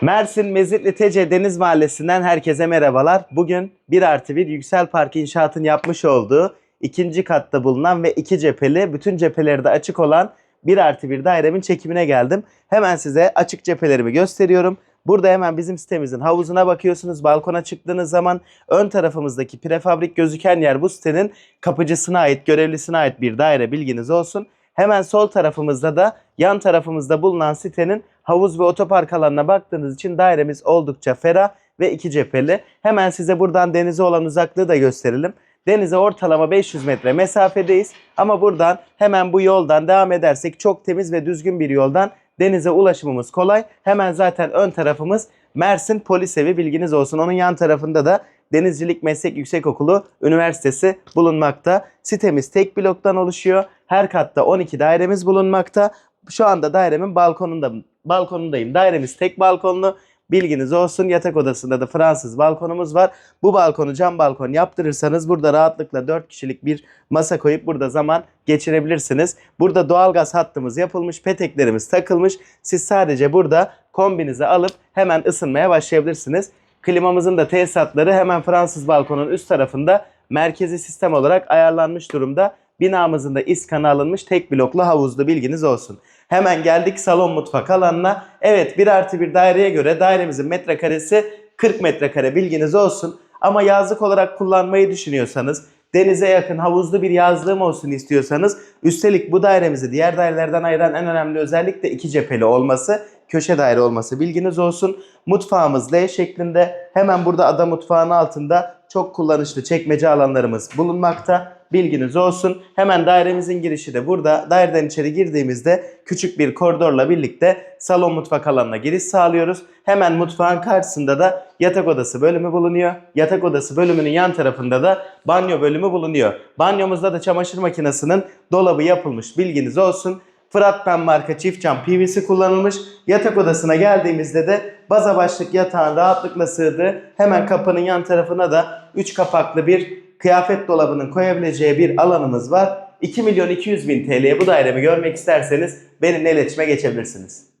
Mersin Mezitli TC Deniz Mahallesi'nden herkese merhabalar. Bugün 1 artı 1 Yüksel Park İnşaat'ın yapmış olduğu ikinci katta bulunan ve iki cepheli, bütün cepheleri de açık olan 1 artı 1 dairemin çekimine geldim. Hemen size açık cephelerimi gösteriyorum. Burada hemen bizim sitemizin havuzuna bakıyorsunuz. Balkona çıktığınız zaman ön tarafımızdaki prefabrik gözüken yer bu sitenin kapıcısına ait, görevlisine ait bir daire bilginiz olsun. Hemen sol tarafımızda da yan tarafımızda bulunan sitenin havuz ve otopark alanına baktığınız için dairemiz oldukça ferah ve iki cepheli. Hemen size buradan denize olan uzaklığı da gösterelim. Denize ortalama 500 metre mesafedeyiz ama buradan hemen bu yoldan devam edersek çok temiz ve düzgün bir yoldan denize ulaşımımız kolay. Hemen zaten ön tarafımız Mersin Polis Evi bilginiz olsun. Onun yan tarafında da Denizcilik Meslek Yüksekokulu Üniversitesi bulunmakta. Sitemiz tek bloktan oluşuyor. Her katta 12 dairemiz bulunmakta. Şu anda dairemin balkonunda balkonundayım. Dairemiz tek balkonlu. Bilginiz olsun yatak odasında da Fransız balkonumuz var. Bu balkonu cam balkon yaptırırsanız burada rahatlıkla 4 kişilik bir masa koyup burada zaman geçirebilirsiniz. Burada doğalgaz hattımız yapılmış, peteklerimiz takılmış. Siz sadece burada kombinizi alıp hemen ısınmaya başlayabilirsiniz. Klimamızın da tesisatları hemen Fransız balkonun üst tarafında merkezi sistem olarak ayarlanmış durumda. Binamızın da iskanı alınmış tek bloklu havuzlu bilginiz olsun. Hemen geldik salon mutfak alanına. Evet 1 artı 1 daireye göre dairemizin metrekaresi 40 metrekare bilginiz olsun. Ama yazlık olarak kullanmayı düşünüyorsanız denize yakın havuzlu bir yazlığım olsun istiyorsanız üstelik bu dairemizi diğer dairelerden ayıran en önemli özellik de iki cepheli olması köşe daire olması bilginiz olsun. Mutfağımız L şeklinde hemen burada ada mutfağının altında çok kullanışlı çekmece alanlarımız bulunmakta. Bilginiz olsun. Hemen dairemizin girişi de burada. Daireden içeri girdiğimizde küçük bir koridorla birlikte salon mutfak alanına giriş sağlıyoruz. Hemen mutfağın karşısında da yatak odası bölümü bulunuyor. Yatak odası bölümünün yan tarafında da banyo bölümü bulunuyor. Banyomuzda da çamaşır makinesinin dolabı yapılmış. Bilginiz olsun. Fıratpen marka çift cam PVC kullanılmış. Yatak odasına geldiğimizde de baza başlık yatağın rahatlıkla sığdığı hemen kapının yan tarafına da 3 kapaklı bir kıyafet dolabının koyabileceği bir alanımız var. 2 milyon 200 bin TL'ye bu dairemi görmek isterseniz benimle iletişime geçebilirsiniz.